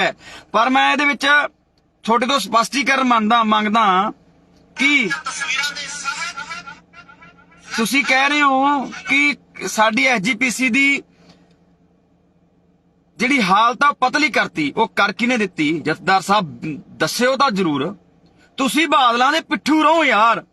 ਹੈ। ਪਰ ਮੈਂ ਇਹਦੇ ਵਿੱਚ ਤੁਹਾਡੇ ਤੋਂ ਸਪਸ਼ਟੀਕਰਨ ਮੰਗਦਾ ਮੰਗਦਾ ਕਿ ਤੁਸੀਂ ਕਹਿ ਰਹੇ ਹੋ ਕਿ ਸਾਡੀ ਐਸਜੀਪੀਸੀ ਦੀ ਜਿਹੜੀ ਹਾਲਤ ਆ, ਪਤਲੀ ਕਰਤੀ, ਉਹ ਕਰ ਕਿਨੇ ਦਿੱਤੀ। ਜਥੇਦਾਰ ਸਾਹਿਬ, ਦੱਸਿਓ ਤਾਂ ਜ਼ਰੂਰ। ਤੁਸੀਂ ਬਾਦਲਾਂ ਦੇ ਪਿੱਠੂ ਰਹੋ ਯਾਰ।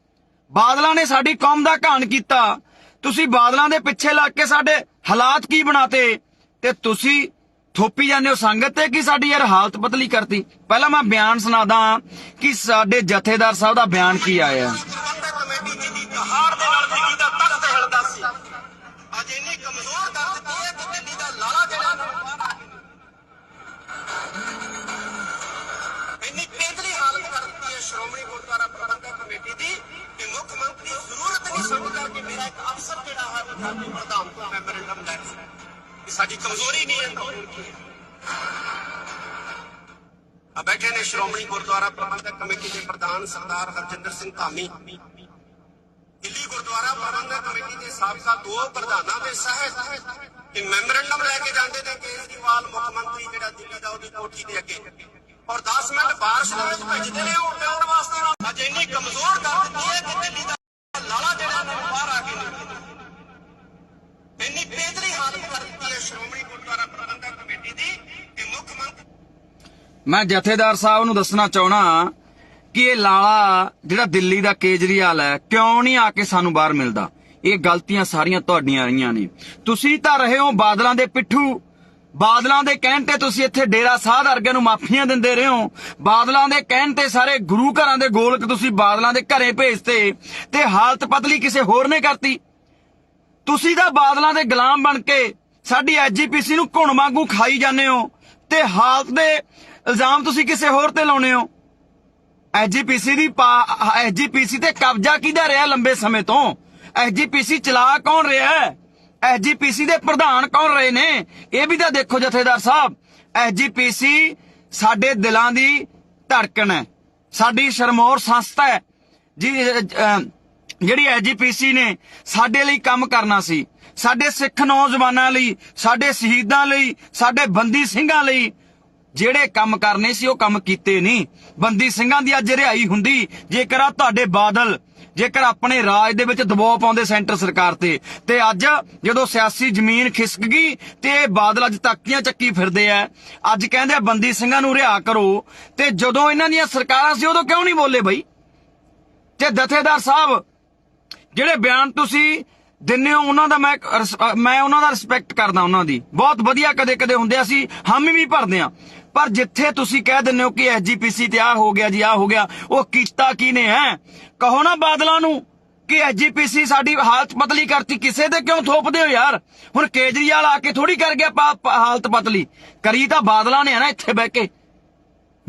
ਬਾਦਲਾਂ ਨੇ ਸਾਡੀ ਕੌਮ ਦਾ ਘਾਣ ਕੀਤਾ। ਤੁਸੀਂ ਬਾਦਲਾਂ ਦੇ ਪਿੱਛੇ ਲੱਗ ਕੇ ਸਾਡੇ ਹਾਲਾਤ ਕੀ ਬਣਾਤੇ? ਤੇ ਤੁਸੀਂ ਥੋਪੀ ਜਾਂਦੇ ਹੋ। ਸੰਗਤ ਤੇ ਕਿ ਸਾਡੀ ਯਾਰ ਹਾਲਤ ਪਤਲੀ ਕਰਤੀ? ਪਹਿਲਾਂ ਮੈਂ ਬਿਆਨ ਸੁਣਾਦਾ ਕਿ ਸਾਡੇ ਜਥੇਦਾਰ ਸਾਹਿਬ ਦਾ ਬਿਆਨ ਕੀ ਆਇਆ? ਸ਼੍ਰੋਮਣੀ ਗੁਰਦੁਆਰਾ ਪ੍ਰਬੰਧਕ ਕਮੇਟੀ ਦੀ ਕਿ ਮੁੱਖ ਮੰਤਰੀ ਜ਼ਰੂਰਤ ਨਹੀਂ ਸਮਝਦਾ ਕਿ ਮੇਰਾ ਇੱਕ ਅਫਸਰ ਜਿਹੜਾ ਹੈ ਪ੍ਰਧਾਨ ਤੋਂ ਮੈਮੋਰੈਂਡਮ ਲੈ ਸਾਡੀ ਕਮਜ਼ੋਰੀ ਨਹੀਂ ਹੈ। ਆ ਬੈਠੇ ਨੇ ਸ਼੍ਰੋਮਣੀ ਗੁਰਦੁਆਰਾ ਪ੍ਰਬੰਧਕ ਕਮੇਟੀ ਦੇ ਪ੍ਰਧਾਨ ਸਰਦਾਰ ਹਰਜਿੰਦਰ ਸਿੰਘ ਧਾਮੀ। ਦਿੱਲੀ ਗੁਰਦੁਆਰਾ ਪ੍ਰਬੰਧਕ ਕਮੇਟੀ ਦੇ ਸਾਬਕਾ ਦੋ ਪ੍ਰਧਾਨਾਂ ਦੇ ਸਹਿਤ ਕਿ ਮੈਮੋਰੈਂਡਮ ਲੈ ਕੇ ਜਾਂਦੇ ਨੇ ਕੇਜਰੀਵਾਲ ਮੁੱਖ ਮੰਤਰੀ ਜਿਹੜਾ ਦਿੱਲੀ ਦਾ ਉਹਦੀ ਕੋਠੀ ਦੇ ਅੱਗੇ। ਔਰ 10 ਮਿੰਟ ਬਾਰਿਸ਼ ਦੇ ਵਿੱਚ ਭੇਜਦੇ ਨੇ ਉਹ ਪਿਆਉਣ ਵਾਸਤੇ। ਅੱਜ ਇੰਨੀ ਕਮਜ਼ੋਰ ਕਰ ਦਿੱਤੀ ਹੈ ਕਿ ਦਿੱਲੀ ਦਾ ਲਾਲਾ ਜਿਹੜਾ ਬਾਹਰ ਆ ਕੇ ਨਿਕਲੇ ਇੰਨੀ ਪੇਤਲੀ ਹਾਲਤ ਕਰ ਦਿੱਤੀ ਹੈ ਸ਼੍ਰੋਮਣੀ ਗੁਰਦੁਆਰਾ ਪ੍ਰਬੰਧਕ ਕਮੇਟੀ ਦੀ ਕਿ ਮੁੱਖ ਮੰਤਰੀ ਮੈਂ ਜਥੇਦਾਰ ਸਾਹਿਬ ਨੂੰ ਦੱਸਣਾ ਚਾਹਣਾ ਕਿ ਇਹ ਲਾਲਾ ਜਿਹੜਾ ਦਿੱਲੀ ਦਾ ਕੇਜਰੀਵਾਲ ਹੈ, ਕਿਉਂ ਨਹੀਂ ਆ ਕੇ ਸਾਨੂੰ ਬਾਹਰ ਮਿਲਦਾ? ਇਹ ਗਲਤੀਆਂ ਸਾਰੀਆਂ ਤੁਹਾਡੀਆਂ ਰਹੀਆਂ ਨੇ। ਤੁਸੀਂ ਤਾਂ ਰਹੇ ਹੋ ਬਾਦਲਾਂ ਦੇ ਪਿੱਠੂ। ਬਾਦਲਾਂ ਦੇ ਕਹਿਣ ਤੇ ਤੁਸੀਂ ਇੱਥੇ ਡੇਰਾ ਸਾਧ ਵਰਗਿਆਂ ਨੂੰ ਮਾਫੀਆਂ ਦਿੰਦੇ ਰਹੇ ਹੋ। ਬਾਦਲਾਂ ਦੇ ਕਹਿਣ ਤੇ ਸਾਰੇ ਗੁਰੂ ਘਰਾਂ ਦੇ ਗੋਲਕ ਤੁਸੀਂ ਬਾਦਲਾਂ ਦੇ ਘਰੇ ਭੇਜਤੇ ਤੇ ਹਾਲਤ ਪਤਲੀ ਕਿਸੇ ਹੋਰ ਨੇ ਕਰਤੀ। ਤੁਸੀਂ ਤਾਂ ਬਾਦਲਾਂ ਦੇ ਗੁਲਾਮ ਬਣ ਕੇ ਸਾਡੀ ਐਜੀਪੀਸੀ ਨੂੰ ਘੁਣ ਵਾਂਗੂ ਖਾਈ ਜਾਂਦੇ ਹੋ ਤੇ ਹਾਲਤ ਦੇ ਇਲਜ਼ਾਮ ਤੁਸੀਂ ਕਿਸੇ ਹੋਰ ਤੇ ਲਾਉਨੇ ਹੋ? ਐਜੀਪੀਸੀ ਦੀ ਐਜੀਪੀਸੀ ਤੇ ਕਬਜ਼ਾ ਕਿਹਦਾ ਰਿਹਾ ਲੰਬੇ ਸਮੇਂ ਤੋਂ? ਐਜੀਪੀਸੀ ਚਲਾ ਕੌਣ ਰਿਹਾ ਹੈ? ਐਜੀਪੀਸੀ ਦੇ ਪ੍ਰਧਾਨ ਕੌਣ ਰਹੇ ਨੇ? ਇਹ ਵੀ ਤਾਂ ਦੇਖੋ ਜਥੇਦਾਰ ਸਾਹਿਬ ਐਜੀਪੀਸੀ ਸਾਡੇ ਦਿਲਾਂ ਦੀ ਧੜਕਣ ਹੈ। ਸਾਡੀ ਸ਼ਰਮੌਰ ਸੰਸਥਾ ਹੈ। ਜੀ ਜਿਹੜੀ ਐਜੀਪੀਸੀ ਨੇ ਸਾਡੇ ਲਈ ਕੰਮ ਕਰਨਾ ਸੀ, ਸਾਡੇ ਸਿੱਖ ਨੌਜਵਾਨਾਂ ਲਈ, ਸਾਡੇ ਸ਼ਹੀਦਾਂ ਲਈ, ਸਾਡੇ ਬੰਦੀ ਸਿੰਘਾਂ ਲਈ, ਜਿਹੜੇ ਕੰਮ ਕਰਨੇ ਸੀ ਉਹ ਕੰਮ ਕੀਤੇ ਨਹੀਂ। ਬੰਦੀ ਸਿੰਘਾਂ ਦੀ ਅੱਜ ਰਿਹਾਈ ਹੁੰਦੀ, ਜੇਕਰ ਆ ਤੁਹਾਡੇ ਬਾਦਲ, ਜੇਕਰ ਆਪਣੇ ਰਾਜ ਦੇ ਵਿੱਚ ਦਬਾਅ ਪਾਉਂਦੇ ਸੈਂਟਰ ਸਰਕਾਰ ਤੇ ਤੇ ਅੱਜ ਜਦੋਂ ਸਿਆਸੀ ਜ਼ਮੀਨ ਖਿਸਕ ਗਈ, ਤੇ ਇਹ ਬਾਦਲ ਅੱਜ ਤਾਕੀਆਂ ਚੱਕੀ ਫਿਰਦੇ ਆ। ਅੱਜ ਕਹਿੰਦੇ ਆ, ਬੰਦੀ ਸਿੰਘਾਂ ਨੂੰ ਰਿਹਾ ਕਰੋ, ਤੇ ਜਦੋਂ ਇਹਨਾਂ ਦੀਆਂ ਸਰਕਾਰਾਂ ਸੀ ਉਦੋਂ ਕਿਉਂ ਨਹੀਂ ਬੋਲੇ ਬਈ? ਤੇ ਦਥੇਦਾਰ ਸਾਹਿਬ ਜਿਹੜੇ ਬਿਆਨ ਤੁਸੀਂ ਦਿੰਨੇ ਹੋ, ਉਹਨਾਂ ਦਾ ਮੈਂ ਮੈਂ ਉਹਨਾਂ ਦਾ ਰਿਸਪੈਕਟ ਕਰਦਾ ਉਹਨਾਂ ਦੀ। ਬਹੁਤ ਵਧੀਆ ਕਦੇ ਕਦੇ ਹੁੰਦੇ ਅਸੀਂ ਹਾਮੀ ਵੀ ਭਰਦੇ ਆ ਪਰ ਜਿੱਥੇ ਤੁਸੀਂ ਕਹਿ ਦਿੰਦੇ ਹੋ ਕਿ ਐਸਜੀਪੀਸੀ ਤੇ ਆ ਹੋ ਗਿਆ ਜੀ ਆ ਹੋ ਗਿਆ, ਉਹ ਕੀਤਾ ਕੀ ਨੇ ਹੈ? ਕਹੋ ਨਾ ਬਾਦਲਾਂ ਨੂੰ ਕਿ ਐਸਜੀਪੀਸੀ ਸਾਡੀ ਹਾਲਤ ਪਤਲੀ ਕਰਤੀ, ਕਿਸੇ ਤੇ ਕਿਉਂ ਥੋਪਦੇ ਹੋ ਯਾਰ? ਹੁਣ ਕੇਜਰੀਵਾਲ ਆ ਕੇ ਥੋੜੀ ਕਰ ਗਿਆ ਹਾਲਤ ਪਤਲੀ। ਕਰੀ ਤਾਂ ਬਾਦਲਾਂ ਨੇ ਆ ਨਾ ਇੱਥੇ ਬਹਿ ਕੇ।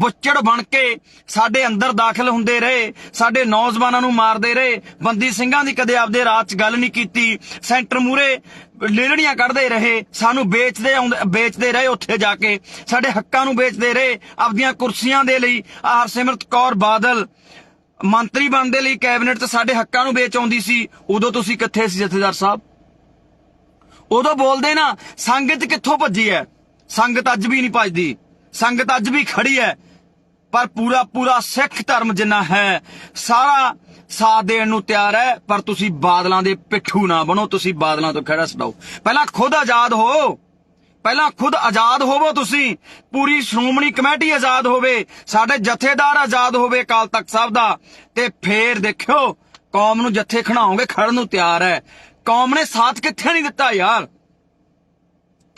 ਬੁੱਚੜ ਬਣ ਕੇ ਸਾਡੇ ਅੰਦਰ ਦਾਖਲ ਹੁੰਦੇ ਰਹੇ, ਸਾਡੇ ਨੌਜਵਾਨਾਂ ਨੂੰ ਮਾਰਦੇ ਰਹੇ, ਬੰਦੀ ਸਿੰਘਾਂ ਦੀ ਕਦੇ ਆਪਦੇ ਰਾਤ 'ਚ ਗੱਲ ਨਹੀਂ ਕੀਤੀ, ਸੈਂਟਰ ਮੂਰੇ ਲੇਲੜੀਆਂ ਕੱਢਦੇ ਰਹੇ, ਸਾਨੂੰ ਵੇਚਦੇ ਵੇਚਦੇ ਰਹੇ ਉੱਥੇ ਜਾ ਕੇ, ਸਾਡੇ ਹੱਕਾਂ ਨੂੰ ਵੇਚਦੇ ਰਹੇ, ਆਪਦੀਆਂ ਕੁਰਸੀਆਂ ਦੇ ਲਈ ਹਰਸਿਮਰਤ ਕੌਰ ਬਾਦਲ ਮੰਤਰੀ ਬਣਦੇ ਲਈ ਕੈਬਨਿਟ 'ਚ ਸਾਡੇ ਹੱਕਾਂ ਨੂੰ ਵੇਚ ਆਉਂਦੀ ਸੀ, ਉਦੋਂ ਤੁਸੀਂ ਕਿੱਥੇ ਸੀ, ਜਥੇਦਾਰ ਸਾਹਿਬ? ਉਦੋਂ ਬੋਲਦੇ ਨਾ, ਸੰਗਤ ਕਿੱਥੋਂ ਭੱਜੀ ਹੈ ਸੰਗਤ ਅੱਜ ਵੀ ਨਹੀਂ ਭੱਜਦੀ, ਸੰਗਤ ਅੱਜ ਵੀ ਖੜੀ ਹੈ ਪਰ ਪੂਰਾ ਪੂਰਾ ਸਿੱਖ ਧਰਮ ਜਿੰਨਾ ਹੈ, ਸਾਰਾ ਸਾਥ ਦੇਣ ਨੂੰ ਤਿਆਰ ਹੈ, ਪਰ ਤੁਸੀਂ ਬਾਦਲਾਂ ਦੇ ਪਿੱਠੂ ਨਾ ਬਣੋ, ਤੁਸੀਂ ਬਾਦਲਾਂ ਤੋਂ ਖੜਾ ਛਡਾਓ ਪਹਿਲਾਂ ਖੁਦ ਆਜ਼ਾਦ ਹੋ। ਪਹਿਲਾਂ ਖੁਦ ਆਜ਼ਾਦ ਹੋਵੋ ਤੁਸੀਂ। ਪੂਰੀ ਸ਼੍ਰੋਮਣੀ ਕਮੇਟੀ ਆਜ਼ਾਦ ਹੋਵੇ। ਸਾਡੇ ਜਥੇਦਾਰ ਆਜ਼ਾਦ ਹੋਵੇ ਅਕਾਲ ਤਖਤ ਸਾਹਿਬ ਦਾ। ਤੇ ਫੇਰ ਦੇਖਿਓ, ਕੌਮ ਨੂੰ ਜੱਥੇ ਖਣਾਓਗੇ ਖੜਨ ਨੂੰ ਤਿਆਰ ਹੈ। ਕੌਮ ਨੇ ਸਾਥ ਕਿੱਥੇ ਨਹੀਂ ਦਿੱਤਾ, ਯਾਰ?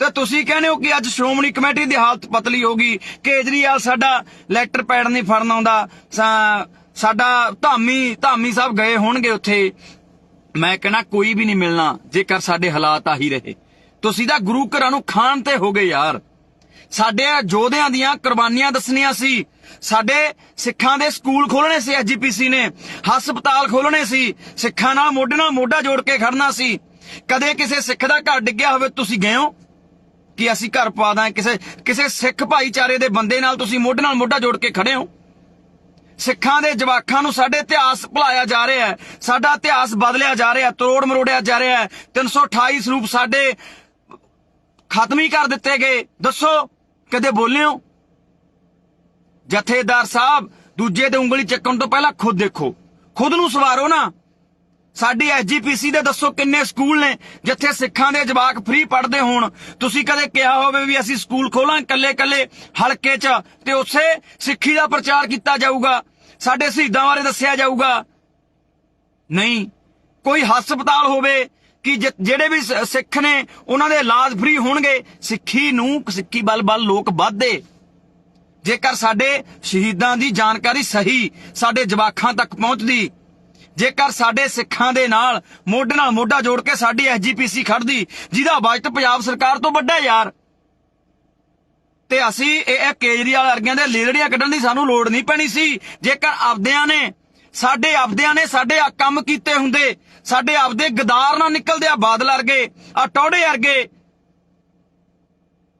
ਤੇ ਤੁਸੀਂ ਕਹਿੰਦੇ ਹੋ ਕਿ ਅੱਜ ਸ਼੍ਰੋਮਣੀ ਕਮੇਟੀ ਦੀ ਹਾਲਤ ਪਤਲੀ ਹੋ ਗਈ। ਕੇਜਰੀਵਾਲ ਸਾਡਾ ਲੈਟਰ ਪੈਡ ਨਹੀਂ ਫੜਨ ਆਉਂਦਾ। ਸਾਡਾ ਧਾਮੀ ਧਾਮੀ ਸਾਹਿਬ ਗਏ ਹੋਣਗੇ ਉੱਥੇ। ਮੈਂ ਕਹਿਣਾ ਕੋਈ ਵੀ ਨਹੀਂ ਮਿਲਣਾ, ਜੇਕਰ ਸਾਡੇ ਹਾਲਾਤ ਆਹੀ ਰਹੇ। ਤੁਸੀਂ ਤਾਂ ਗੁਰੂ ਘਰਾਂ ਨੂੰ ਖਾਣ ਤੇ ਹੋ ਗਏ ਯਾਰ। ਸਾਡੇ ਯੋਧਿਆਂ ਦੀਆਂ ਕੁਰਬਾਨੀਆਂ ਦੱਸਣੀਆਂ ਸੀ। ਸਾਡੇ ਸਿੱਖਾਂ ਦੇ ਸਕੂਲ ਖੋਲਣੇ ਸੀ ਐਜੀਪੀਸੀ ਨੇ। ਹਸਪਤਾਲ ਖੋਲਣੇ ਸੀ। ਸਿੱਖਾਂ ਨਾਲ ਮੋਢੇ ਨਾਲ ਮੋਢਾ ਜੋੜ ਕੇ ਖੜਨਾ ਸੀ। ਕਦੇ ਕਿਸੇ ਸਿੱਖ ਦਾ ਘਰ ਡਿੱਗਿਆ ਹੋਵੇ, ਤੁਸੀਂ ਗਏ ਹੋ? ਕਿ ਅਸੀਂ ਘਰ ਪਾ ਦਾਂ ਕਿਸੇ ਕਿਸੇ ਸਿੱਖ ਭਾਈਚਾਰੇ ਦੇ ਬੰਦੇ ਨਾਲ ਤੁਸੀਂ ਮੋਢੇ ਨਾਲ ਮੋਢਾ ਜੋੜ ਕੇ ਖੜੇ ਹੋ। ਸਿੱਖਾਂ ਦੇ ਜਵਾਕਾਂ ਨੂੰ ਸਾਡੇ ਇਤਿਹਾਸ ਭੁਲਾਇਆ ਜਾ ਰਿਹਾ ਹੈ, ਸਾਡਾ ਇਤਿਹਾਸ ਬਦਲਿਆ ਜਾ ਰਿਹਾ ਤਰੋੜ ਮਰੋੜਿਆ ਜਾ ਰਿਹਾ ਹੈ। 328 ਸਰੂਪ ਸਾਡੇ ਖਤਮ ਹੀ ਕਰ ਦਿੱਤੇ ਗਏ। ਦੱਸੋ, ਕਦੇ ਬੋਲਿਓ ਜਥੇਦਾਰ ਸਾਹਿਬ, ਦੂਜੇ ਤੇ ਉਂਗਲੀ ਚੱਕਣ ਤੋਂ ਪਹਿਲਾਂ ਖੁਦ ਦੇਖੋ। ਖੁਦ ਨੂੰ ਸਵਾਰੋ ਨਾ। ਸਾਡੀ ਐਸਜੀਪੀਸੀ ਦੇ ਦੱਸੋ ਕਿੰਨੇ ਸਕੂਲ ਨੇ ਜਿੱਥੇ ਸਿੱਖਾਂ ਦੇ ਜਵਾਕ ਫ੍ਰੀ ਪੜ੍ਹਦੇ ਹੋਣ? ਤੁਸੀਂ ਕਦੇ ਕਿਹਾ ਹੋਵੇ ਵੀ ਅਸੀਂ ਸਕੂਲ ਖੋਲਾਂ ਕੱਲੇ ਕੱਲੇ ਹਲਕੇ 'ਚ, ਤੇ ਉਸੇ ਸਿੱਖੀ ਦਾ ਪ੍ਰਚਾਰ ਕੀਤਾ ਜਾਊਗਾ? ਸਾਡੇ ਸ਼ਹੀਦਾਂ ਬਾਰੇ ਦੱਸਿਆ ਜਾਊਗਾ? ਨਹੀਂ। ਕੋਈ ਹਸਪਤਾਲ ਹੋਵੇ ਕਿ ਜਿਹੜੇ ਵੀ ਸਿੱਖ ਨੇ, ਉਹਨਾਂ ਦੇ ਇਲਾਜ ਫ੍ਰੀ ਹੋਣਗੇ? ਸਿੱਖੀ ਨੂੰ, ਸਿੱਖੀ ਬਲ ਬਲ ਲੋਕ ਵੱਧਦੇ। ਜੇਕਰ ਸਾਡੇ ਸ਼ਹੀਦਾਂ ਦੀ ਜਾਣਕਾਰੀ ਸਹੀ ਸਾਡੇ ਜਵਾਖਾਂ ਤੱਕ ਪਹੁੰਚਦੀ ਜੇਕਰ ਸਾਡੇ ਸਿੱਖਾਂ ਦੇ ਨਾਲ ਮੋਢੇ ਨਾਲ ਮੋਢਾ ਜੋੜ ਕੇ ਸਾਡੀ ਐਸਜੀਪੀਸੀ ਖੜਦੀ, ਜਿਹਦਾ ਬਜਟ ਪੰਜਾਬ ਸਰਕਾਰ ਤੋਂ ਵੱਡਾ ਯਾਰ। ਤੇ ਅਸੀਂ ਇਹ ਕੇਜਰੀਵਾਲ ਵਰਗਿਆਂ ਦੇ ਲੀੜੜੀਆਂ ਕੱਢਣ ਦੀ ਸਾਨੂੰ ਲੋੜ ਨਹੀਂ ਪੈਣੀ ਸੀ। ਜੇਕਰ ਆਪਦਿਆਂ ਨੇ ਸਾਡੇ ਆਪਦਿਆਂ ਨੇ ਸਾਡੇ ਆ ਕੰਮ ਕੀਤੇ ਹੁੰਦੇ, ਸਾਡੇ ਆਪਦੇ ਗਦਾਰ ਨਾਲ ਨਿਕਲਦੇ ਆ ਬਾਦਲ ਵਰਗੇ, ਆ ਟੌੜੇ ਵਰਗੇ,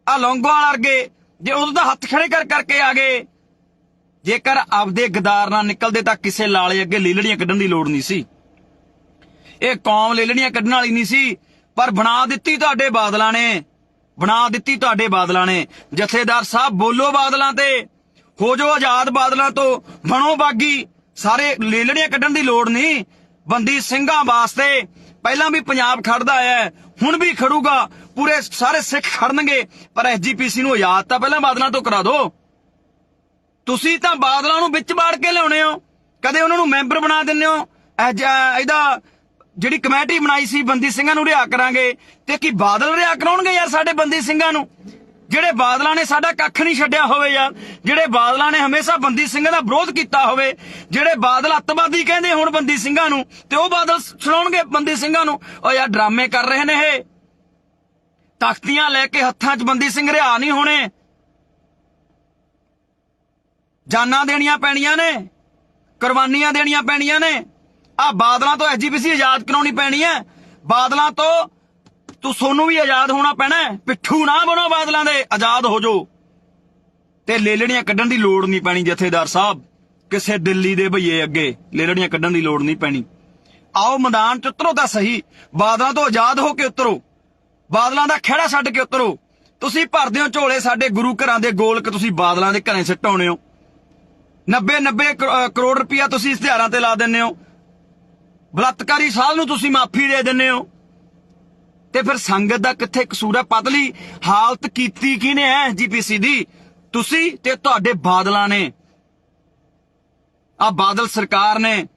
ਆ ਲੌਂਗੋਵਾਲ ਵਰਗੇ, ਜੇ ਉਦੋਂ ਤਾਂ ਹੱਥ ਖੜੇ ਕਰ ਕਰਕੇ ਆ ਗਏ। ਜੇਕਰ ਆਪਦੇ ਗਦਾਰ ਨਾਲ ਨਿਕਲਦੇ ਤਾਂ ਕਿਸੇ ਲਾਲੇ ਅੱਗੇ ਲੇਲੜੀਆਂ ਕੱਢਣ ਦੀ ਲੋੜ ਨਹੀਂ ਸੀ। ਇਹ ਕੌਮ ਲੇਲੜੀਆਂ ਕੱਢਣ ਵਾਲੀ ਨਹੀਂ ਸੀ ਪਰ ਬਣਾ ਦਿੱਤੀ ਤੁਹਾਡੇ ਬਾਦਲਾਂ ਨੇ। ਬਣਾ ਦਿੱਤੀ ਤੁਹਾਡੇ ਬਾਦਲਾਂ ਨੇ। ਜਥੇਦਾਰ ਸਾਹਿਬ ਬੋਲੋ ਬਾਦਲਾਂ ਤੇ। ਹੋ ਜੋ ਆਜ਼ਾਦ ਬਾਦਲਾਂ ਤੋਂ ਬਣੋ ਬਾਗੀ। ਸਾਰੇ ਲੇਲੜੀਆਂ ਕੱਢਣ ਦੀ ਲੋੜ ਨਹੀਂ। ਬੰਦੀ ਸਿੰਘਾਂ ਵਾਸਤੇ ਪਹਿਲਾਂ ਵੀ ਪੰਜਾਬ ਖੜਦਾ ਆਇਆ ਹੈ, ਹੁਣ ਵੀ ਖੜੂਗਾ। ਪੂਰੇ ਸਾਰੇ ਸਿੱਖ ਖੜਨਗੇ ਪਰ ਐਸਜੀਪੀਸੀ ਨੂੰ ਆਜ਼ਾਦ ਤਾਂ ਪਹਿਲਾਂ ਬਾਦਲਾਂ ਤੋਂ ਕਰਾ ਦਿਓ। ਤੁਸੀਂ ਤਾਂ ਬਾਦਲਾਂ ਨੂੰ ਵਿੱਚ ਬਾੜ ਕੇ ਲਿਆਉਣੇ ਹੋ। ਕਦੇ ਉਹਨਾਂ ਨੂੰ ਮੈਂਬਰ ਬਣਾ ਦਿੰਦੇ ਹੋ। ਇਹਦਾ ਜਿਹੜੀ ਕਮੇਟੀ ਬਣਾਈ ਸੀ ਬੰਦੀ ਸਿੰਘਾਂ ਨੂੰ ਰਿਹਾ ਕਰਾਂਗੇ। ਤੇ ਕੀ ਬਾਦਲ ਰਿਹਾ ਕਰਾਉਣਗੇ ਯਾਰ ਸਾਡੇ ਬੰਦੀ ਸਿੰਘਾਂ ਨੂੰ? ਜਿਹੜੇ ਬਾਦਲਾਂ ਨੇ ਸਾਡਾ ਕੱਖ ਨਹੀਂ ਛੱਡਿਆ ਹੋਵੇ ਯਾਰ, ਜਿਹੜੇ ਬਾਦਲਾਂ ਨੇ ਹਮੇਸ਼ਾ ਬੰਦੀ ਸਿੰਘਾਂ ਦਾ ਵਿਰੋਧ ਕੀਤਾ ਹੋਵੇ, ਜਿਹੜੇ ਬਾਦਲ ਅੱਤਵਾਦੀ ਕਹਿੰਦੇ ਹੁਣ ਬੰਦੀ ਸਿੰਘਾਂ ਨੂੰ, ਤੇ ਉਹ ਬਾਦਲ ਸੁਣਾਉਣਗੇ ਬੰਦੀ ਸਿੰਘਾਂ ਨੂੰ। ਉਹ ਯਾਰ ਡਰਾਮੇ ਕਰ ਰਹੇ ਨੇ ਇਹ। ਤਖਤੀਆਂ ਲੈ ਕੇ ਹੱਥਾਂ 'ਚ ਬੰਦੀ ਸਿੰਘ ਰਿਹਾ ਨਹੀਂ ਹੋਣੇ। ਜਾਨਾਂ ਦੇਣੀਆਂ ਪੈਣੀਆਂ ਨੇ, ਕੁਰਬਾਨੀਆਂ ਦੇਣੀਆਂ ਪੈਣੀਆਂ ਨੇ। ਆ ਬਾਦਲਾਂ ਤੋਂ ਐਸਜੀਪੀਸੀ ਆਜ਼ਾਦ ਕਰਾਉਣੀ ਪੈਣੀ ਹੈ। ਬਾਦਲਾਂ ਤੋਂ ਤੂੰ ਸੋਨੂੰ ਵੀ ਆਜ਼ਾਦ ਹੋਣਾ ਪੈਣਾ ਪਿੱਠੂ ਨਾ ਬਣੋ ਬਾਦਲਾਂ ਦੇ, ਆਜ਼ਾਦ ਹੋ ਜਾਓ। ਤੇ ਲੇਲੜੀਆਂ ਕੱਢਣ ਦੀ ਲੋੜ ਨਹੀਂ ਪੈਣੀ ਜਥੇਦਾਰ ਸਾਹਿਬ। ਕਿਸੇ ਦਿੱਲੀ ਦੇ ਭਈਏ ਅੱਗੇ ਲੇਲੜੀਆਂ ਕੱਢਣ ਦੀ ਲੋੜ ਨਹੀਂ ਪੈਣੀ। ਆਓ ਮੈਦਾਨ ਚ ਉਤਰੋ ਤਾਂ ਸਹੀ। ਬਾਦਲਾਂ ਤੋਂ ਆਜ਼ਾਦ ਹੋ ਕੇ ਉਤਰੋ। ਬਾਦਲਾਂ ਦਾ ਖਹਿੜਾ ਛੱਡ ਕੇ ਉਤਰੋ। ਤੁਸੀਂ ਭਰਦੇ ਹੋ ਝੋਲੇ ਸਾਡੇ ਗੁਰੂ ਘਰਾਂ ਦੇ ਗੋਲਕ, ਤੁਸੀਂ ਬਾਦਲਾਂ ਦੇ ਘਰੇ ਸਿੱਟਾਉਣੇ ਹੋ। 90 90 ਕਰੋੜ ਰੁਪਇਆ ਤੁਸੀਂ ਇਸ਼ਤਿਹਾਰਾਂ ਤੇ ਲਾ ਦਿੰਦੇ ਹੋ। ਬਲਾਤਕਾਰੀ ਸਾਲ ਨੂੰ ਤੁਸੀਂ ਮਾਫੀ ਦੇ ਦਿੰਦੇ ਹੋ। ਤੇ ਫਿਰ ਸੰਗਤ ਦਾ ਕਿੱਥੇ ਕਸੂਰ ਹੈ? ਪਤਲੀ ਹਾਲਤ ਕੀਤੀ ਕਿਹਨੇ ਹੈ ਜੀਪੀਸੀ ਦੀ? ਤੁਸੀਂ ਤੇ ਤੁਹਾਡੇ ਬਾਦਲਾਂ ਨੇ। ਆ ਬਾਦਲ ਸਰਕਾਰ ਨੇ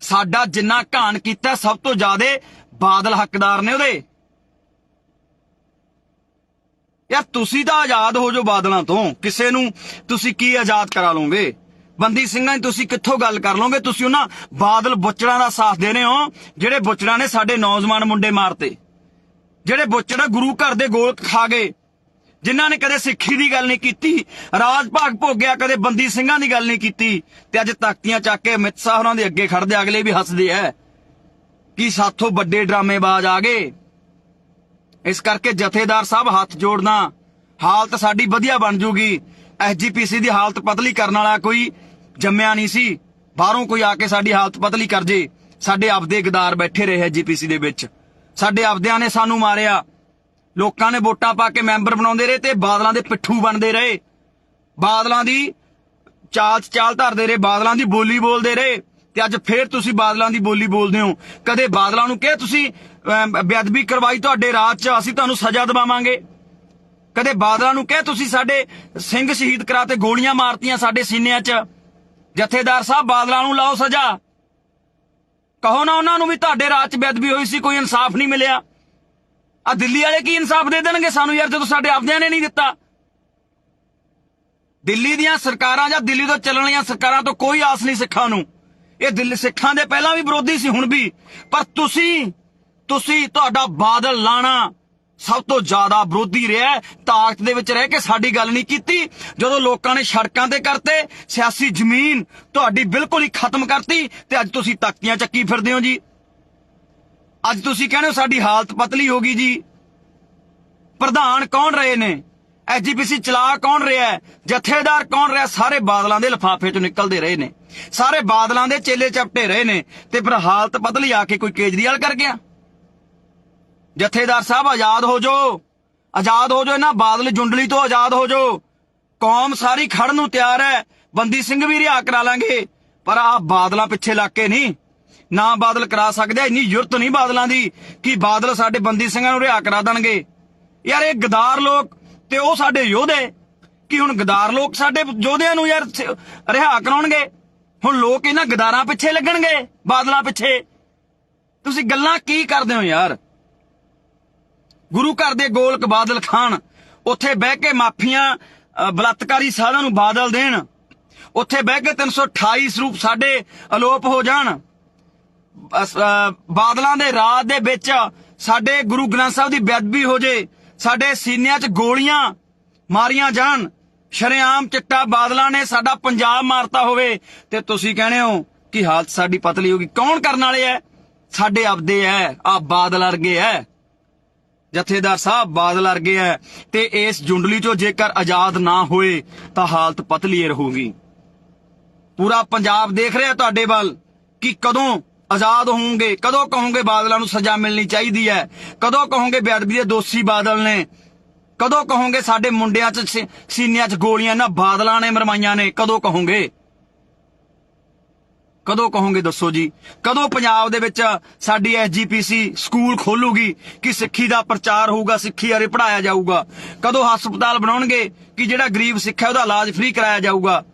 ਸਾਡਾ ਜਿੰਨਾ ਘਾਣ ਕੀਤਾ ਸਭ ਤੋਂ ਜ਼ਿਆਦਾ ਬਾਦਲ ਹੱਕਦਾਰ ਨੇ ਉਹਦੇ। ਯਾਰ ਤੁਸੀਂ ਤਾਂ ਆਜ਼ਾਦ ਹੋ ਜੋ ਬਾਦਲਾਂ ਤੋਂ। ਕਿਸੇ ਨੂੰ ਤੁਸੀਂ ਕੀ ਆਜ਼ਾਦ ਕਰਾ ਲਓਗੇ? ਬੰਦੀ ਸਿੰਘਾਂ ਦੀ ਤੁਸੀਂ ਕਿੱਥੋਂ ਗੱਲ ਕਰ ਲਓਗੇ? ਤੁਸੀਂ ਉਹਨਾਂ ਬਾਦਲ ਬੁੱਚੜਾਂ ਦਾ ਸਾਥ ਦੇ ਰਹੇ ਹੋ, ਜਿਹੜੇ ਬੁੱਚੜਾਂ ਨੇ ਸਾਡੇ ਨੌਜਵਾਨ ਮੁੰਡੇ ਮਾਰਤੇ। ਜਿਹੜੇ ਬੁੱਚੜਾ ਗੁਰੂ ਘਰ ਦੇ ਗੋਲ ਖਾ ਗਏ, ਜਿਨ੍ਹਾਂ ਨੇ ਕਦੇ ਸਿੱਖੀ ਦੀ ਗੱਲ ਨਹੀਂ ਕੀਤੀ, ਰਾਜ ਭਾਗ ਭੋਗਿਆ, ਕਦੇ ਬੰਦੀ ਸਿੰਘਾਂ ਦੀ ਗੱਲ ਨਹੀਂ ਕੀਤੀ, ਤੇ ਅੱਜ ਤਾਕਤੀਆਂ ਚੱਕ ਕੇ ਅਮਿਤ ਸ਼ਾਹ ਹੋਰਾਂ ਦੇ ਅੱਗੇ ਖੜਦੇ ਅਗਲੇ ਵੀ ਹੱਸਦੇ ਐ। ਕਿ ਸਾਥੋਂ ਵੱਡੇ ਡਰਾਮੇਬਾਜ਼ ਆ ਗਏ? ਇਸ ਕਰਕੇ ਜਥੇਦਾਰ ਸਾਹਿਬ ਹੱਥ ਜੋੜਨਾ, ਹਾਲਤ ਸਾਡੀ ਵਧੀਆ ਬਣ ਜੂਗੀ। ਐਸਜੀਪੀਸੀ ਦੀ ਹਾਲਤ ਪਤਲੀ ਕਰਨ ਵਾਲਾ ਕੋਈ ਜੰਮਿਆ ਨਹੀਂ ਸੀ। ਬਾਹਰੋਂ ਕੋਈ ਆ ਕੇ ਸਾਡੀ ਹਾਲਤ ਪਤਲੀ ਕਰ ਜੇ। ਸਾਡੇ ਆਪਦੇ ਗਦਾਰ ਬੈਠੇ ਰਹੇ ਐਸਜੀਪੀਸੀ ਦੇ ਵਿੱਚ। ਸਾਡੇ ਆਪਦਿਆਂ ਨੇ ਸਾਨੂੰ ਮਾਰਿਆ। ਲੋਕਾਂ ਨੇ ਵੋਟਾਂ ਪਾ ਕੇ ਮੈਂਬਰ ਬਣਾਉਂਦੇ ਰਹੇ ਤੇ ਬਾਦਲਾਂ ਦੇ ਪਿੱਠੂ ਬਣਦੇ ਰਹੇ। ਬਾਦਲਾਂ ਦੀ ਚਾਲ ਚਾਲ ਧਰਦੇ ਰਹੇ, ਬਾਦਲਾਂ ਦੀ ਬੋਲੀ ਬੋਲਦੇ ਰਹੇ। ਤੇ ਅੱਜ ਫੇਰ ਤੁਸੀਂ ਬਾਦਲਾਂ ਦੀ ਬੋਲੀ ਬੋਲਦੇ ਹੋ। ਕਦੇ ਬਾਦਲਾਂ ਨੂੰ ਕਿਹਾ ਤੁਸੀਂ ਬੇਅਦਬੀ ਕਰਵਾਈ ਤੁਹਾਡੇ ਰਾਜ 'ਚ, ਅਸੀਂ ਤੁਹਾਨੂੰ ਸਜ਼ਾ ਦਿਵਾਵਾਂਗੇ। ਕਦੇ ਬਾਦਲਾਂ ਨੂੰ ਕਹਿ, ਤੁਸੀਂ ਸਾਡੇ ਸਿੰਘ ਸ਼ਹੀਦ ਕਰਾ ਤੇ ਗੋਲੀਆਂ ਮਾਰਤੀਆਂ ਸਾਡੇ ਸੀਨਿਆਂ 'ਚ। ਜਥੇਦਾਰ ਸਾਹਿਬ, ਬਾਦਲਾਂ ਨੂੰ ਲਾਓ ਸਜ਼ਾ। ਕਹੋ ਨਾ ਉਹਨਾਂ ਨੂੰ ਵੀ ਤੁਹਾਡੇ ਰਾਜ 'ਚ ਬੇਅਦਬੀ ਹੋਈ ਸੀ, ਕੋਈ ਇਨਸਾਫ ਨਹੀਂ ਮਿਲਿਆ। ਆ ਦਿੱਲੀ ਵਾਲੇ ਕੀ ਇਨਸਾਫ ਦੇ ਦੇਣਗੇ? ਸਾਨੂੰ ਯਾਰ ਜਦੋਂ ਸਾਡੇ ਆਪਦਿਆਂ ਨੇ ਨਹੀਂ ਦਿੱਤਾ। ਦਿੱਲੀ ਦੀਆਂ ਸਰਕਾਰਾਂ ਜਾਂ ਦਿੱਲੀ ਤੋਂ ਚੱਲਣ ਵਾਲੀਆਂ ਸਰਕਾਰਾਂ ਤੋਂ ਕੋਈ ਆਸ ਨਹੀਂ ਸਿੱਖਾਂ ਨੂੰ। ਇਹ ਦਿੱਲੀ ਸਿੱਖਾਂ ਦੇ ਪਹਿਲਾਂ ਵੀ ਵਿਰੋਧੀ ਸੀ, ਹੁਣ ਵੀ। ਪਰ ਤੁਸੀਂ ਤੁਸੀਂ ਤੁਹਾਡਾ ਬਾਦਲ ਲਾਣਾ ਸਭ ਤੋਂ ਜ਼ਿਆਦਾ ਵਿਰੋਧੀ ਰਿਹਾ ਤਾਕਤ ਦੇ ਵਿੱਚ ਰਹਿ ਕੇ ਸਾਡੀ ਗੱਲ ਨਹੀਂ ਕੀਤੀ। ਜਦੋਂ ਲੋਕਾਂ ਨੇ ਸੜਕਾਂ ਤੇ ਕਰਤੇ, ਸਿਆਸੀ ਜ਼ਮੀਨ ਤੁਹਾਡੀ ਬਿਲਕੁਲ ਹੀ ਖਤਮ ਕਰਤੀ ਤੇ ਅੱਜ ਤੁਸੀਂ ਤਾਕਤੀਆਂ ਚੱਕੀ ਫਿਰਦੇ ਹੋ ਜੀ। ਅੱਜ ਤੁਸੀਂ ਕਹਿੰਦੇ ਹੋ ਸਾਡੀ ਹਾਲਤ ਪਤਲੀ ਹੋ ਗਈ ਜੀ। ਪ੍ਰਧਾਨ ਕੌਣ ਰਹੇ ਨੇ? ਐਜੀਪੀਸੀ ਚਲਾ ਕੌਣ ਰਿਹਾ ਜਥੇਦਾਰ ਕੌਣ ਰਿਹਾ? ਸਾਰੇ ਬਾਦਲਾਂ ਦੇ ਲਫਾਫੇ ਚੋਂ ਨਿਕਲਦੇ ਰਹੇ ਨੇ। ਸਾਰੇ ਬਾਦਲਾਂ ਦੇ ਚੇਲੇ ਚਪਟੇ ਰਹੇ ਨੇ ਤੇ ਫਿਰ ਹਾਲਤ ਬਦਲੀ ਆ ਕੇ ਕੋਈ ਕੇਜਰੀਵਾਲ ਕਰ ਗਿਆ। ਜਥੇਦਾਰ ਸਾਹਿਬ, ਆਜ਼ਾਦ ਹੋ ਜੋ ਆਜ਼ਾਦ ਹੋ ਜੋ ਇਹਨਾਂ ਬਾਦਲ ਜੁੰਡਲੀ ਤੋਂ ਆਜ਼ਾਦ ਹੋ ਜੋ ਕੌਮ ਸਾਰੀ ਖੜਨ ਨੂੰ ਤਿਆਰ ਹੈ। ਬੰਦੀ ਸਿੰਘ ਵੀ ਰਿਹਾ ਕਰਾ ਲਾਂਗੇ। ਪਰ ਆ ਬਾਦਲਾਂ ਪਿੱਛੇ ਲੱਗ ਕੇ ਨਹੀਂ। ਨਾ ਬਾਦਲ ਕਰਾ ਸਕਦੇ, ਇੰਨੀ ਜ਼ਰੂਰਤ ਨਹੀਂ ਬਾਦਲਾਂ ਦੀ ਕਿ ਬਾਦਲ ਸਾਡੇ ਬੰਦੀ ਸਿੰਘਾਂ ਨੂੰ ਰਿਹਾ ਕਰਾ ਦੇਣਗੇ। ਯਾਰ ਇਹ ਗਦਾਰ ਲੋਕ ਤੇ ਉਹ ਸਾਡੇ ਯੋਧੇ। ਕਿ ਹੁਣ ਗਦਾਰ ਲੋਕ ਸਾਡੇ ਯੋਧਿਆਂ ਨੂੰ ਯਾਰ ਰਿਹਾ ਕਰਾਉਣਗੇ। ਹੁਣ ਲੋਕ ਇਹਨਾਂ ਗਦਾਰਾਂ ਪਿੱਛੇ ਲੱਗਣਗੇ, ਬਾਦਲਾਂ ਪਿੱਛੇ। ਤੁਸੀਂ ਗੱਲਾਂ ਕੀ ਕਰਦੇ ਹੋ ਯਾਰ? ਗੁਰੂ ਘਰ ਦੇ ਗੋਲਕ ਬਾਦਲ ਖਾਨ ਉੱਥੇ ਬਹਿ ਕੇ ਮਾਫੀਆਂ ਅ, ਬਲਾਤਕਾਰੀ ਸਾਧਾਂ ਨੂੰ ਬਾਦਲ ਦੇਣ ਉੱਥੇ ਬਹਿ ਕੇ 328 ਸਰੂਪ ਸਾਡੇ ਅਲੋਪ ਹੋ ਜਾਣ ਬਾਦਲਾਂ ਦੇ ਰਾਜ ਦੇ ਵਿੱਚ ਸਾਡੇ ਗੁਰੂ ਗ੍ਰੰਥ ਸਾਹਿਬ ਦੀ ਬੇਅਦਬੀ ਹੋ ਜੇ ਸਾਡੇ ਸੀਨਿਆਂ 'ਚ ਗੋਲੀਆਂ ਮਾਰੀਆਂ ਜਾਣ ਸ਼ਰੇਆਮ ਚਿੱਟਾ ਬਾਦਲਾਂ ਨੇ ਸਾਡਾ ਪੰਜਾਬ ਮਾਰਤਾ ਹੋਵੇ ਤੇ ਤੁਸੀਂ ਕਹਿੰਦੇ ਹੋ ਕਿ ਹਾਲਤ ਸਾਡੀ ਪਤਲੀ ਹੋ ਗਈ। ਕੌਣ ਕਰਨ ਵਾਲੇ ਐ? ਸਾਡੇ ਆਪਦੇ ਐ ਆ ਬਾਦਲ ਵਰਗੇ ਐ। ਜਥੇਦਾਰ ਸਾਹਿਬ ਬਾਦਲ ਵਰਗੇ ਐ ਤੇ ਇਸ ਜੁੰਡਲੀ ਚੋਂ ਜੇਕਰ ਆਜ਼ਾਦ ਨਾ ਹੋਏ ਤਾਂ ਹਾਲਤ ਪਤਲੀ ਹੀ ਰਹੂਗੀ। ਪੂਰਾ ਪੰਜਾਬ ਦੇਖ ਰਿਹਾ ਤੁਹਾਡੇ ਵੱਲ ਕਿ ਕਦੋਂ ਆਜ਼ਾਦ ਹੋਵੋਗੇ, ਕਦੋਂ ਕਹੋਗੇ ਬਾਦਲਾਂ ਨੂੰ ਸਜ਼ਾ ਮਿਲਣੀ ਚਾਹੀਦੀ ਹੈ, ਕਦੋਂ ਕਹੋਗੇ ਬੇਅਦਬੀ ਦੇ ਦੋਸ਼ੀ ਬਾਦਲ ਨੇ, ਕਦੋਂ ਕਹੋਗੇ ਸਾਡੇ ਮੁੰਡਿਆਂ 'ਚ ਸੀਨਿਆਂ 'ਚ ਗੋਲੀਆਂ ਨਾ ਬਾਦਲਾਂ ਨੇ ਮਰਮਾਈਆਂ ਨੇ, ਕਦੋਂ ਕਹੋਗੇ? ਕਦੋਂ ਕਹੋਗੇ ਦੱਸੋ ਜੀ? ਕਦੋਂ ਪੰਜਾਬ ਦੇ ਵਿੱਚ ਸਾਡੀ ਐਸਜੀਪੀਸੀ ਸਕੂਲ ਖੋਲੂਗੀ? ਕਿ ਸਿੱਖੀ ਦਾ ਪ੍ਰਚਾਰ ਹੋਊਗਾ? ਸਿੱਖੀ ਬਾਰੇ ਪੜਾਇਆ ਜਾਊਗਾ? ਕਦੋਂ ਹਸਪਤਾਲ ਬਣਾਉਣਗੇ? ਕਿ ਜਿਹੜਾ ਗਰੀਬ ਸਿੱਖ ਹੈ, ਉਹਦਾ ਇਲਾਜ ਫ੍ਰੀ ਕਰਾਇਆ ਜਾਊਗਾ?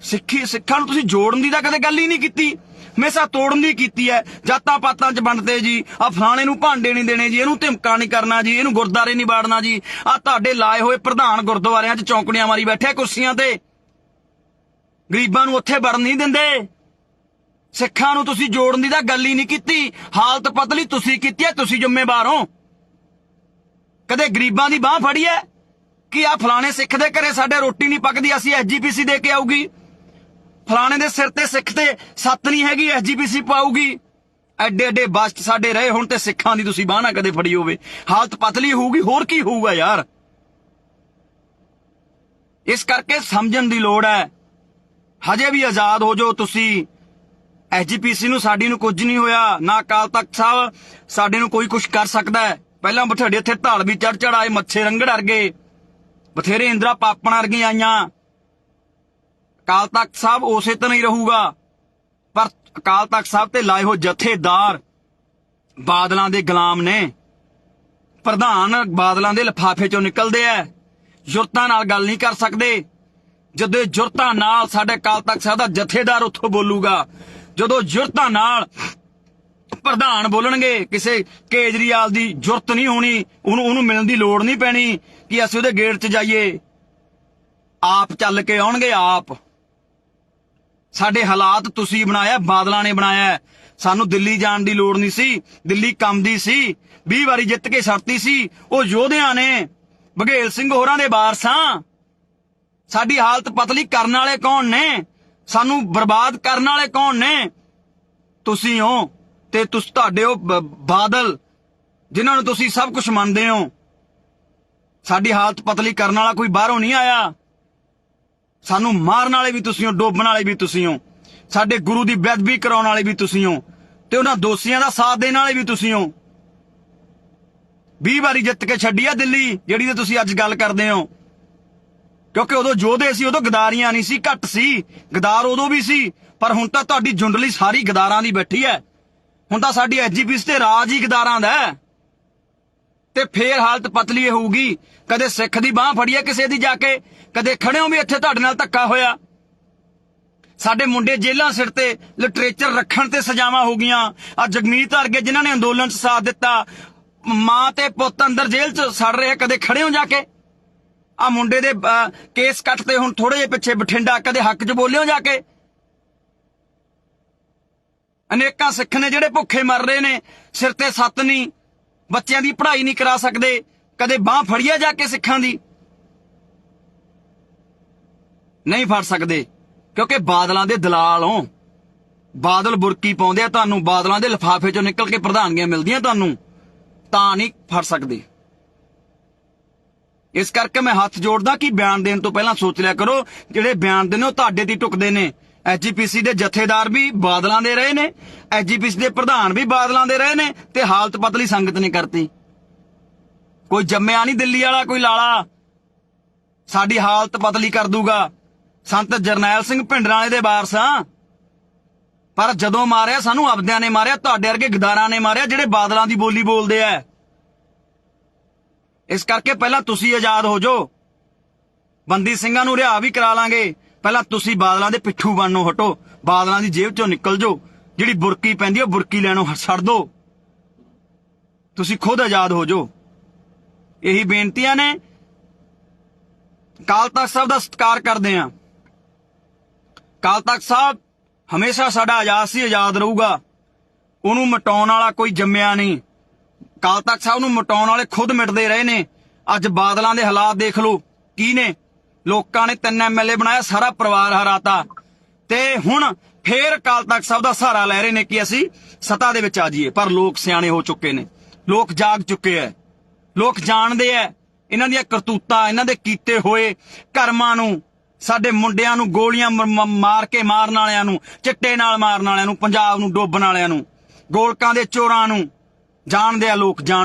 ਸਿੱਖੀ, ਸਿੱਖਾਂ ਨੂੰ ਤੁਸੀਂ ਜੋੜਨ ਦੀ ਤਾਂ ਕਦੇ ਗੱਲ ਹੀ ਨਹੀਂ ਕੀਤੀ। ਹਮੇਸ਼ਾ ਤੋੜਨ ਦੀ ਕੀਤੀ ਹੈ। ਜਾਤਾਂ ਪਾਤਾਂ 'ਚ ਵੰਡਦੇ ਜੀ। ਆ ਫਲਾਣੇ ਨੂੰ ਭਾਂਡੇ ਨਹੀਂ ਦੇਣੇ ਜੀ। ਇਹਨੂੰ ਧਮਕਾ ਨਹੀਂ ਕਰਨਾ ਜੀ। ਇਹਨੂੰ ਗੁਰਦਾਰੇ ਨਹੀਂ ਬਾੜਨਾ ਜੀ। ਆ ਤੁਹਾਡੇ ਲਾਏ ਹੋਏ ਪ੍ਰਧਾਨ ਗੁਰਦੁਆਰਿਆਂ 'ਚ ਚੌਂਕੜੀਆਂ ਮਾਰੀ ਬੈਠੇ ਕੁਰਸੀਆਂ ਤੇ। ਗਰੀਬਾਂ ਨੂੰ ਉੱਥੇ ਵੜਨ ਨਹੀਂ ਦਿੰਦੇ। ਸਿੱਖਾਂ ਨੂੰ ਤੁਸੀਂ ਜੋੜਨ ਦੀ ਤਾਂ ਗੱਲ ਹੀ ਨਹੀਂ ਕੀਤੀ। ਹਾਲਤ ਪਤਲੀ ਤੁਸੀਂ ਕੀਤੀ ਹੈ, ਤੁਸੀਂ ਜ਼ਿੰਮੇਵਾਰ ਹੋ। ਕਦੇ ਗਰੀਬਾਂ ਦੀ ਬਾਹ ਫੜੀ ਹੈ ਕਿ ਆ ਫਲਾਣੇ ਸਿੱਖ ਦੇ ਘਰੇ ਸਾਡੇ ਰੋਟੀ ਨਹੀਂ ਪੱਕਦੀ, ਅਸੀਂ ਐਸਜੀਪੀਸੀ ਦੇ ਕੇ ਆਊਗੀ। ਫਲਾਣੇ ਦੇ ਸਿਰ ਤੇ ਸਿੱਖ ਤੇ ਸੱਤ ਨਹੀਂ ਹੈਗੀ ਐਸਜੀਪੀਸੀ ਪਾਊਗੀ। ਐਡੇ ਐਡੇ ਬਸਟ ਸਾਡੇ ਰਹੇ ਹੁਣ ਤੇ ਸਿੱਖਾਂ ਦੀ ਤੁਸੀਂ ਬਾਹ ਨਾ ਕਦੇ ਫੜੀ ਹੋਵੇ। ਹਾਲਤ ਪਤਲੀ ਹੋਊਗੀ, ਹੋਰ ਕੀ ਹੋਊਗਾ ਯਾਰ। ਇਸ ਕਰਕੇ ਸਮਝਣ ਦੀ ਲੋੜ ਹੈ। ਹਜੇ ਵੀ ਆਜ਼ਾਦ ਹੋ ਜਾਓ ਤੁਸੀਂ। ਐਸਜੀਪੀਸੀ ਨੂੰ ਸਾਡੀ ਨੂੰ ਕੁਝ ਨਹੀਂ ਹੋਇਆ, ਨਾ ਅਕਾਲ ਤਖਤ ਸਾਹਿਬ ਸਾਡੇ ਨੂੰ ਕੋਈ ਕੁਝ ਕਰ ਸਕਦਾ ਹੈ। ਪਹਿਲਾਂ ਬਥੇੜੇ ਇੱਥੇ ਢਾਲ ਵੀ ਚੜ ਚੜ ਆਏ ਮੱਛੇ ਰੰਗੜ ਵਰਗੇ ਬਥੇਰੇ ਇੰਦਰਾ ਪਾਪਣ ਵਰਗੀਆਂ ਆਈਆਂ। ਅਕਾਲ ਤਖਤ ਸਾਹਿਬ ਉਸੇ ਤਰ੍ਹਾਂ ਹੀ ਰਹੂਗਾ। ਪਰ ਅਕਾਲ ਤਖਤ ਸਾਹਿਬ ਤੇ ਲਾਏ ਹੋ ਜਥੇਦਾਰ ਬਾਦਲਾਂ ਦੇ ਗੁਲਾਮ ਨੇ। ਪ੍ਰਧਾਨ ਬਾਦਲਾਂ ਦੇ ਲਿਫਾਫੇ ਚੋਂ ਨਿਕਲਦੇ ਐ ਜੁਰਤਾਂ ਨਾਲ ਗੱਲ ਨਹੀਂ ਕਰ ਸਕਦੇ। ਜਦੋਂ ਜੁਰਤਾਂ ਨਾਲ ਸਾਡੇ ਅਕਾਲ ਤਖਤ ਸਾਹਿਬ ਦਾ ਜਥੇਦਾਰ ਉੱਥੋਂ ਬੋਲੂਗਾ ਜਦੋਂ ਜੁਰਤਾਂ ਨਾਲ ਪ੍ਰਧਾਨ ਬੋਲਣਗੇ, ਕਿਸੇ ਕੇਜਰੀਵਾਲ ਦੀ ਜੁਰਤ ਨਹੀਂ ਹੋਣੀ, ਉਹਨੂੰ ਉਹਨੂੰ ਮਿਲਣ ਦੀ ਲੋੜ ਨਹੀਂ ਪੈਣੀ ਕਿ ਅਸੀਂ ਉਹਦੇ ਗੇਟ 'ਚ ਜਾਈਏ। ਆਪ ਚੱਲ ਕੇ ਆਉਣਗੇ ਆਪ। ਸਾਡੇ ਹਾਲਾਤ ਤੁਸੀਂ ਬਣਾਇਆ, ਬਾਦਲਾਂ ਨੇ ਬਣਾਇਆ। ਸਾਨੂੰ ਦਿੱਲੀ ਜਾਣ ਦੀ ਲੋੜ ਨਹੀਂ ਸੀ, ਦਿੱਲੀ ਕੰਮ ਦੀ ਸੀ 20 ਵਾਰੀ ਜਿੱਤ ਕੇ ਛੱਡਤੀ ਸੀ। ਉਹ ਯੋਧਿਆਂ ਨੇ, ਬਘੇਲ ਸਿੰਘ ਹੋਰਾਂ ਦੇ ਵਾਰਸਾਂ, ਸਾਡੀ ਹਾਲਤ ਪਤਲੀ ਕਰਨ ਵਾਲੇ ਕੌਣ ਨੇ? ਸਾਨੂੰ ਬਰਬਾਦ ਕਰਨ ਵਾਲੇ ਕੌਣ ਨੇ? ਤੁਸੀਂ ਹੋ ਤੇ ਤੁਸੀਂ, ਤੁਹਾਡੇ ਉਹ ਬਾਦਲ, ਜਿਨ੍ਹਾਂ ਨੂੰ ਤੁਸੀਂ ਸਭ ਕੁਝ ਮੰਨਦੇ ਹੋ। ਸਾਡੀ ਹਾਲਤ ਪਤਲੀ ਕਰਨ ਵਾਲਾ ਕੋਈ ਬਾਹਰੋਂ ਨਹੀਂ ਆਇਆ। ਸਾਨੂੰ ਮਾਰਨ ਵਾਲੇ ਵੀ ਤੁਸੀਂ ਹੋ, ਡੋਬਣ ਵਾਲੇ ਵੀ ਤੁਸੀਂ ਹੋ। ਸਾਡੇ ਗੁਰੂ ਦੀ ਬੇਅਦਬੀ ਕਰਾਉਣ ਵਾਲੇ ਵੀ ਤੁਸੀਂ ਹੋ। ਤੇ ਉਹਨਾਂ ਦੋਸ਼ੀਆਂ ਦਾ ਸਾਥ ਦੇਣ ਵਾਲੇ ਵੀ ਤੁਸੀਂ ਹੋ। 20 ਵਾਰੀ ਜਿੱਤ ਕੇ ਛੱਡੀ ਆ ਦਿੱਲੀ, ਜਿਹੜੀ ਤੇ ਤੁਸੀਂ ਅੱਜ ਗੱਲ ਕਰਦੇ ਹੋ। ਕਿਉਂਕਿ ਉਦੋਂ ਯੋਧੇ ਸੀ, ਉਦੋਂ ਗਦਾਰੀਆਂ ਨਹੀਂ ਸੀ, ਘੱਟ ਸੀ। ਗਦਾਰ ਉਦੋਂ ਵੀ ਸੀ, ਪਰ ਹੁਣ ਤਾਂ ਤੁਹਾਡੀ ਜੁੰਡਲੀ ਸਾਰੀ ਗਦਾਰਾਂ ਦੀ ਬੈਠੀ ਹੈ। ਹੁਣ ਤਾਂ ਸਾਡੀ ਐਸਜੀਪੀਸ ਤੇ ਰਾਜ ਹੀ ਗਦਾਰਾਂ ਦਾ ਹੈ। ਤੇ ਫੇਰ ਹਾਲਤ ਪਤਲੀ ਹੋਊਗੀ। ਕਦੇ ਸਿੱਖ ਦੀ ਬਾਹ ਫੜੀਏ ਕਿਸੇ ਦੀ ਜਾ ਕੇ, ਕਦੇ ਖੜਿਓ ਵੀ ਇੱਥੇ ਤੁਹਾਡੇ ਨਾਲ ਧੱਕਾ ਹੋਇਆ। ਸਾਡੇ ਮੁੰਡੇ ਜੇਲਾਂ ਸਿਰ ਤੇ ਲਿਟਰੇਚਰ ਰੱਖਣ ਤੇ ਸਜ਼ਾਵਾਂ ਹੋ ਗਈਆਂ। ਆ ਜਗਮੀਤ ਵਰਗੇ ਜਿਨ੍ਹਾਂ ਨੇ ਅੰਦੋਲਨ 'ਚ ਸਾਥ ਦਿੱਤਾ, ਮਾਂ ਤੇ ਪੁੱਤ ਅੰਦਰ ਜੇਲ੍ਹ 'ਚ ਸੜ ਰਹੇ ਕਦੇ ਖੜੇ ਜਾ ਕੇ। ਆ ਮੁੰਡੇ ਦੇ ਅਹ, ਕੇਸ ਕੱਟਦੇ ਹੁਣ ਥੋੜੇ ਜਿਹੇ ਪਿੱਛੇ ਬਠਿੰਡਾ ਕਦੇ ਹੱਕ 'ਚ ਬੋਲਿਓ ਜਾ ਕੇ। ਅਨੇਕਾਂ ਸਿੱਖ ਨੇ ਜਿਹੜੇ ਭੁੱਖੇ ਮਰ ਰਹੇ ਨੇ ਸਿਰ ਤੇ ਸੱਤ ਨਹੀਂ ਬੱਚਿਆਂ ਦੀ ਪੜ੍ਹਾਈ ਨਹੀਂ ਕਰਾ ਸਕਦੇ ਕਦੇ ਬਾਹ ਫੜੀਆ ਜਾ ਕੇ ਸਿੱਖਾਂ ਦੀ। ਨਹੀਂ ਫੜ ਸਕਦੇ ਕਿਉਂਕਿ ਬਾਦਲਾਂ ਦੇ ਦਲਾਲ ਹੋ। ਬਾਦਲ ਬੁਰਕੀ ਪਾਉਂਦੇ ਆ ਤੁਹਾਨੂੰ ਬਾਦਲਾਂ ਦੇ ਲਿਫਾਫੇ ਚੋਂ ਨਿਕਲ ਕੇ ਪ੍ਰਧਾਨਗੀਆਂ ਮਿਲਦੀਆਂ ਤੁਹਾਨੂੰ ਤਾਂ ਨਹੀਂ ਫੜ ਸਕਦੇ। ਇਸ ਕਰਕੇ ਮੈਂ ਹੱਥ ਜੋੜਦਾ ਕਿ ਬਿਆਨ ਦੇਣ ਤੋਂ ਪਹਿਲਾਂ ਸੋਚ ਲਿਆ ਕਰੋ, ਜਿਹੜੇ ਬਿਆਨ ਦੇਣੇ ਉਹ ਤੁਹਾਡੇ ਤੇ ਹੀ ਟੁਕਦੇ ਨੇ। ਐਜੀਪੀਸੀ ਦੇ ਜਥੇਦਾਰ ਵੀ ਬਾਦਲਾਂ ਦੇ ਰਹੇ ਨੇ ਐਜੀਪੀਸੀ ਦੇ ਪ੍ਰਧਾਨ ਵੀ ਬਾਦਲਾਂ ਦੇ ਰਹੇ ਨੇ ਤੇ ਹਾਲਤ ਪਤਲੀ ਸੰਗਤ ਨੇ ਕਰਤੀ। ਕੋਈ ਜੰਮਿਆ ਨਹੀਂ ਦਿੱਲੀ ਵਾਲਾ, ਕੋਈ ਲਾਲਾ। ਸਾਡੀ ਹਾਲਤ ਪਤਲੀ ਕਰ ਦੂਗਾ। ਸੰਤ ਜਰਨੈਲ ਸਿੰਘ ਭਿੰਡਰਾਂ ਵਾਲੇ ਦੇ ਵਾਰਸ ਆ। ਪਰ ਜਦੋਂ ਮਾਰਿਆ, ਸਾਨੂੰ ਆਪਦਿਆਂ ਨੇ ਮਾਰਿਆ, ਤੁਹਾਡੇ ਵਰਗੇ ਗਦਾਰਾਂ ਨੇ ਮਾਰਿਆ, ਜਿਹੜੇ ਬਾਦਲਾਂ ਦੀ ਬੋਲੀ ਬੋਲਦੇ ਆ। ਇਸ ਕਰਕੇ ਪਹਿਲਾਂ ਤੁਸੀਂ ਆਜ਼ਾਦ ਹੋ ਜਾਓ। ਬੰਦੀ ਸਿੰਘਾਂ ਨੂੰ ਰਿਹਾ ਵੀ ਕਰਾ ਲਾਂਗੇ। ਪਹਿਲਾਂ ਤੁਸੀਂ ਬਾਦਲਾਂ ਦੇ ਪਿੱਠੂ ਬਣਨੋਂ ਹਟੋ। ਬਾਦਲਾਂ ਦੀ ਜੇਬ ਚੋਂ ਨਿਕਲ ਜਾਓ। ਜਿਹੜੀ ਬੁਰਕੀ ਪੈਂਦੀ ਉਹ ਬੁਰਕੀ ਲੈਣੋਂ ਹ- ਛੱਡ ਦਿਓ ਤੁਸੀਂ ਖੁਦ ਆਜ਼ਾਦ ਹੋ ਜਾਓ। ਇਹੀ ਬੇਨਤੀਆਂ ਨੇ। ਕਾਲ ਤਖਤ ਸਾਹਿਬ ਦਾ ਸਤਿਕਾਰ ਕਰਦੇ ਆਂ। ਕਾਲ ਤਖਤ ਸਾਹਿਬ ਹਮੇਸ਼ਾ ਸਾਡਾ ਆਜ਼ਾਦ ਸੀ, ਆਜ਼ਾਦ ਰਹੂਗਾ। ਉਹਨੂੰ ਮਟਾਉਣ ਵਾਲਾ ਕੋਈ ਜੰਮਿਆ ਨਹੀਂ। ਕਾਲ ਤਖਤ ਸਾਹਿਬ ਨੂੰ ਮਟਾਉਣ ਵਾਲੇ ਖੁਦ ਮਿਟਦੇ ਰਹੇ ਨੇ। ਅੱਜ ਬਾਦਲਾਂ ਦੇ ਹਾਲਾਤ ਦੇਖ ਲਓ, ਕੀ ਨੇ? ਲੋਕਾਂ ਨੇ ਤਿੰਨ ਐਮਐਲਏ ਬਣਾਇਆ, ਸਾਰਾ ਪਰਿਵਾਰ ਹਰਾਤਾ। ਤੇ ਹੁਣ ਫੇਰ ਕਾਲ ਤਖਤ ਸਾਹਿਬ ਦਾ ਸਹਾਰਾ ਲੈ ਰਹੇ ਨੇ ਕਿ ਅਸੀਂ ਸੱਤਾ ਦੇ ਵਿੱਚ ਆ ਜਾਈਏ। ਪਰ ਲੋਕ ਸਿਆਣੇ ਹੋ ਚੁੱਕੇ ਨੇ। ਲੋਕ ਜਾਗ ਚੁੱਕੇ ਐ। ਲੋਕ ਜਾਣਦੇ ਐ। ਇਹਨਾਂ ਦੀਆਂ ਕਰਤੂਤਾਂ, ਇਹਨਾਂ ਦੇ ਕੀਤੇ ਹੋਏ ਕਰਮਾਂ ਨੂੰ, ਸਾਡੇ ਮੁੰਡਿਆਂ ਨੂੰ ਗੋਲੀਆਂ ਮਾਰ ਕੇ ਮਾਰਨ ਵਾਲਿਆਂ ਨੂੰ, ਚਿੱਟੇ ਨਾਲ ਮਾਰਨ ਵਾਲਿਆਂ ਨੂੰ, ਪੰਜਾਬ ਨੂੰ ਡੋਬਣ ਵਾਲਿਆਂ ਨੂੰ, ਗੋਲਕਾਂ ਦੇ ਚੋਰਾਂ ਨੂੰ ਜਾਣਦੇ ਆ ਲੋਕ ਜਾਣ